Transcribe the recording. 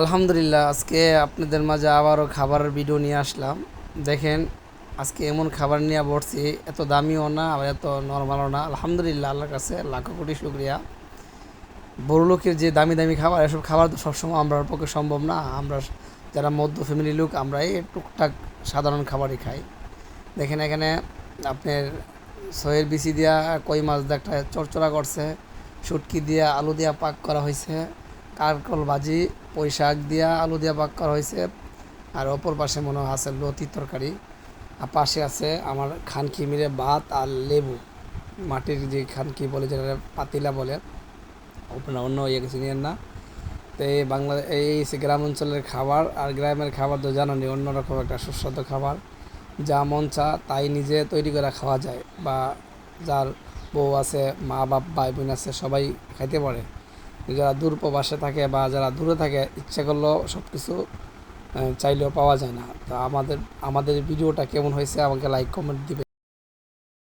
আলহামদুলিল্লাহ, আজকে আপনাদের মাঝে আবারও খাবারের ভিডিও নিয়ে আসলাম। দেখেন, আজকে এমন খাবার নিয়ে বসছি, এত দামিও না, আবার এত নর্মালও না। আলহামদুলিল্লাহ, আল্লাহর কাছে লাখো কোটি শুক্রিয়া। বড় লোকের যে দামি দামি খাবার, এসব খাবার তো সবসময় আমরা পক্ষে সম্ভব না। আমরা যারা মধ্য ফ্যামিলি লোক আমরা এই টুকটাক সাধারণ খাবারই খাই। দেখেন এখানে আপনার সয়ের বিচি দিয়া কই মাছ দিয়ে একটা চড়চড়া করছে, শুটকি দিয়া, আলু দিয়া পাক করা হয়েছে। কারকল, ভাজি পুঁই শাক দিয়া আলু দিয়া পাক করা হয়েছে। আর অপর পাশে মনে হয় আছে লতি তরকারি। আর পাশে আছে আমার খানকি মিরে ভাত আর লেবু। মাটির যে খানকি বলে যেটা পাতিলা বলে আপনারা অন্য ইয়ে কিছু নিয়েন না। তো এই বাংলা, এই গ্রাম অঞ্চলের খাবার আর গ্রামের খাবার তো জানেনই অন্যরকম একটা সুস্বাদু খাবার। যা মন চা তাই নিজে তৈরি করে খাওয়া যায়। বা যার বউ আছে মা বাপ ভাই বোন আছে, সবাই খাইতে পারে। যারা দূর প্রবাসে থাকে বা যারা দূরে থাকে, ইচ্ছা করলেও সব কিছু চাইলেও পাওয়া যায় না। তো আমাদের আমাদের ভিডিওটা কেমন হয়েছে আমাকে লাইক কমেন্ট দিবে